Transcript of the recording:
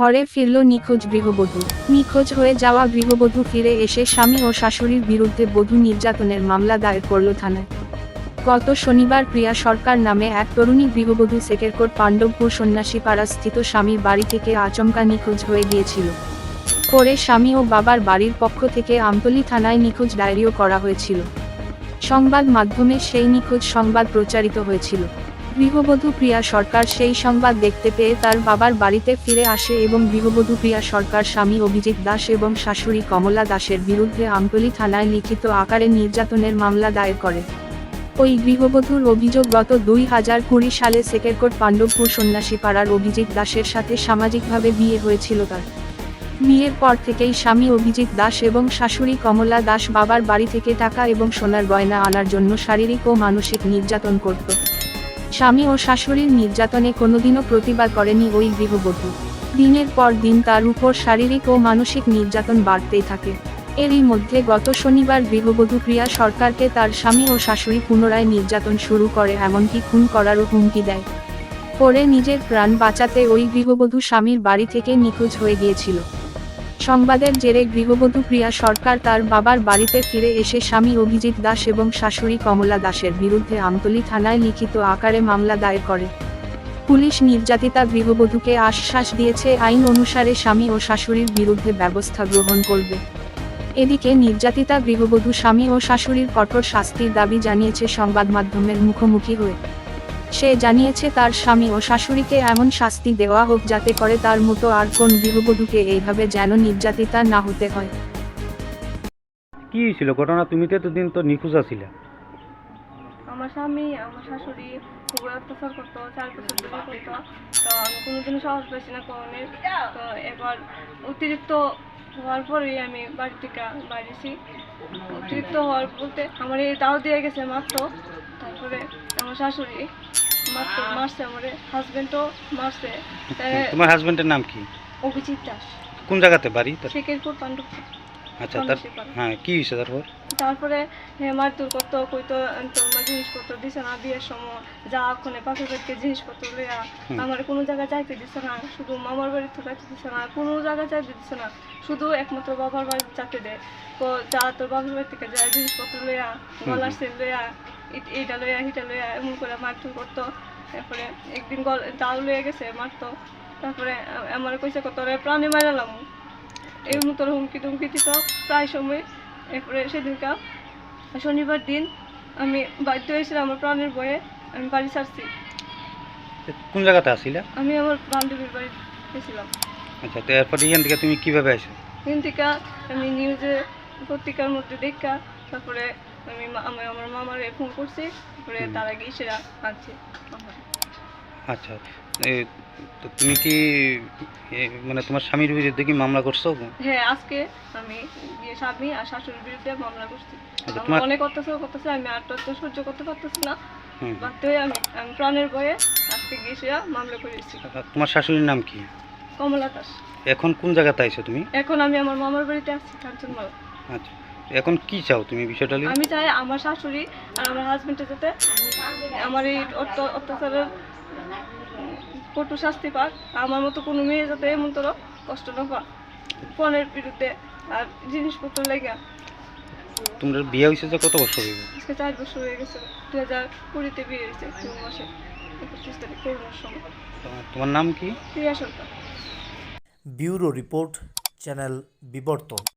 ঘরে ফিরল নিখোঁজ গৃহবধূ। নিখোঁজ হয়ে যাওয়া গৃহবধূ ফিরে এসে স্বামী ও শাশুড়ির বিরুদ্ধে বধূ নির্যাতনের মামলা দায়ের করল থানায়। গত শনিবার প্রিয়া সরকার নামে এক তরুণী গৃহবধূ সেকেরকোট পাণ্ডবপুর সন্ন্যাসী পাড়া স্থিত স্বামীর বাড়ি থেকে আচমকা নিখোঁজ হয়ে গিয়েছিল। পরে স্বামী ও বাবার বাড়ির পক্ষ থেকে আমতলি থানায় নিখোঁজ ডায়েরিও করা হয়েছিল। সংবাদ মাধ্যমে সেই নিখোঁজ সংবাদ প্রচারিত হয়েছিল। গৃহবধূ প্রিয়া সরকার সেই সংবাদ দেখতে পেয়ে তার বাবার বাড়িতে ফিরে আসে এবং গৃহবধূ প্রিয়া সরকার স্বামী অভিজিৎ দাস এবং শাশুড়ি কমলা দাসের বিরুদ্ধে আমতলী থানায় লিখিত আকারে নির্যাতনের মামলা দায়ের করে। ওই গৃহবধূর অভিযোগ গত দুই হাজার কুড়ি সালে সেকেরকোট পাণ্ডবপুর সন্ন্যাসী পাড়ার অভিজিৎ দাসের সাথে সামাজিকভাবে বিয়ে হয়েছিল তার। বিয়ের পর থেকেই স্বামী অভিজিৎ দাস এবং শাশুড়ি কমলা দাস বাবার বাড়ি থেকে টাকা এবং সোনার গয়না আনার জন্য শারীরিক ও মানসিক নির্যাতন করত। স্বামী ও শাশুড়ির নির্যাতনে কোনোদিনও প্রতিবাদ করেনি ওই গৃহবধূ। দিনের পর দিন তার উপর শারীরিক ও মানসিক নির্যাতন বাড়তেই থাকে। এরই মধ্যে গত শনিবার গৃহবধূ প্রিয়া সরকারকে তার স্বামী ও শাশুড়ি পুনরায় নির্যাতন শুরু করে এমনকি খুন করারও হুমকি দেয়। পরে নিজের প্রাণ বাঁচাতে ওই গৃহবধূ স্বামীর বাড়ি থেকে নিখোঁজ হয়ে গিয়েছিল। সংবাদের জেরে গৃহবধূ প্রিয়া সরকার তার বাবার বাড়িতে ফিরে এসে স্বামী অভিজিৎ দাস এবং শাশুড়ি কমলা দাসের বিরুদ্ধে আমতলী থানায় লিখিত আকারে মামলা দায়ের করে। পুলিশ নির্যাতিতা গৃহবধূকে আশ্বাস দিয়েছে, আইন অনুসারে স্বামী ও শাশুড়ির বিরুদ্ধে ব্যবস্থা গ্রহণ করবে। এদিকে নির্যাতিতা গৃহবধূ স্বামী ও শাশুড়ির কঠোর শাস্তির দাবি জানিয়েছে সংবাদ মাধ্যমের মুখোমুখি হয়ে। সে জানিয়েছে তার স্বামী ও শাশুড়িকে এমন শাস্তি দেওয়া হোক যাতে করে তার মতো আর কোন গৃহবধূকে এইভাবে যেন নির্যাতিতা না হতে হয়। কি হয়েছিল? ঘটনা তুমি তো এতদিন তো নিখোঁজ আছিলে। আমার স্বামী আমার শাশুড়ি খুব অত্যাচার করতো চার বছর ধরে করতো। তো আমি কোনোদিনও সাহস পাইছি না কোনের তো এবার অতিরিক্ত হওয়ার পরেই আমি বাড়ি থেকে বাড়িছি অতিরিক্ত হওয়ার বলতে আমার এই দাও দিয়ে গেছে মাত্র। তারপরে আমার শাশুড়ি মাত্র মারছে আমার। হাজবেন্ডও মারছে। তোমার হাজবেন্ডের নাম কি? অভিজিৎ দাস। কোন জায়গাতে বাড়ি শেখেরপুর আচ্ছা তার হ্যাঁ কি হয়েছে তারপর? তারপরে করতো কইতো তোমার জিনিসপত্র দিছে না বিয়ের সময় যা ওখানে পাশের বাড়িতে জিনিসপত্র লইয়া আমার কোনো জায়গায় যাইতে দিছে না শুধু মামার বাড়িতে যাইতে দিছে না কোনো জায়গায় যাইতে দিছে না শুধু একমাত্র বাবার বাড়ি যাতে দেয় তো যা তোর বাবার বাড়ি থেকে যায় জিনিসপত্র লইয়া গলার সেল লইয়া এইটা লইয়া হিটা লইয়া এমন করে মারধর করতো। তারপরে একদিন গল দাও লইয়া গেছে মারতো। তারপরে আমার কইছে কত প্রাণে মারালাম এই মতো হুমকি টুমকি দিত প্রায় সময়। এরপরে সেদিনকা শনিবার দিন আমি বাধ্য হয়েছিলাম আমার প্রাণের বয়ে আমি বাড়ি ছাড়ছি। কোন জায়গাতে আসিলা? আমি আমার বান্ধবীর বাড়ি গেছিলাম আচ্ছা তো এরপর এখান থেকে তুমি কীভাবে আসো দিন থেকে আমি নিউজে পত্রিকার মধ্যে দেখা তারপরে আমি মা- আমি আমার মামারে ফোন করছি হুম। তারা গিয়ে সেরা আনছে। আচ্ছা তো তুমি কি মানে তোমার স্বামীর বিরুদ্ধে কি মামলা করছ? হ্যাঁ আজকে আমি গিয়ে স্বামী আর শাশুড়ির বিরুদ্ধে মামলা করছি। আচ্ছা, অনেক অত্যাচার করতেছে আমি আর তো সহ্য করতে পারতেছি না। বাধ্য হয়ে আমি আমি প্রাণের ভয়ে আজকে গিয়ে মামলা করেছি তোমার শাশুড়ির নাম কি? কমলা দাস। এখন কোন জায়গাতে আইছো তুমি? এখন আমি আমার মামার বাড়িতে আছি কাঞ্চনমালা। আচ্ছা। এখন কি চাও তুমি বিষয়টা নিয়ে? আমি চাই আমার শাশুড়ি আর আমার হাজবেন্ডের যাতে আমার এই অত্য- অত্যাচারের কটু শাস্তি পাক। আমার মতো কোনো মেয়ে যাতে এমন তোর কষ্ট না পাক। ফোনের বিরুদ্ধে আর জিনিসপত্র লেগে। তোমার বিয়ে হয়েছে যে কত বছর হইব? আজকে চার বছর হয়ে গেছে। দু হাজার কুড়িতে বিয়ে হয়েছে জুন মাসে। পঁচিশ তারিখ করোনার সময়। তোমার নাম কি? Priya Sarkar. Bureau report channel Bibartan.